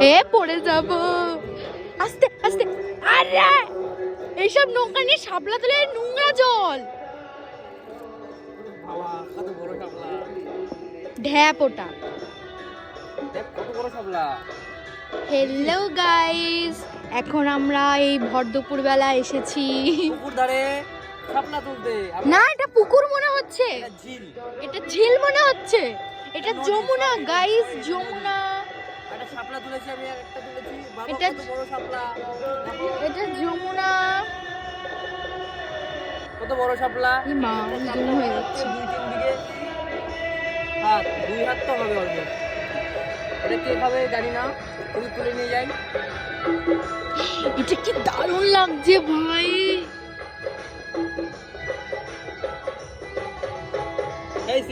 এ পড়ে যাব। আস্তে আস্তে। আরে! এইসব নৌকা নিয়ে সাপলা তুলে নোংরা জল। ঢ্যাপ ওটা। হ্যালো গাইস এখন আমরা এই ভর দুপুর বেলা এসেছি না এটা পুকুর মনে হচ্ছে। এটা ঝিল। মনে হচ্ছে। এটা যমুনা গাইস যমুনা। শাপলা তুলেছি আমি একটা তুলেছি। বাবা এটা- কত বড় শাপলা। এটা যমুনা। কত বড় শাপলা? মা জুম হয়ে যাচ্ছে। দুই তিন দিকে। হাত দুই হাত তো হবে অল্প। এটা কে খাবে জানি না তুলে নিয়ে যাই। এটা কি দারুণ লাগছে ভাই। এই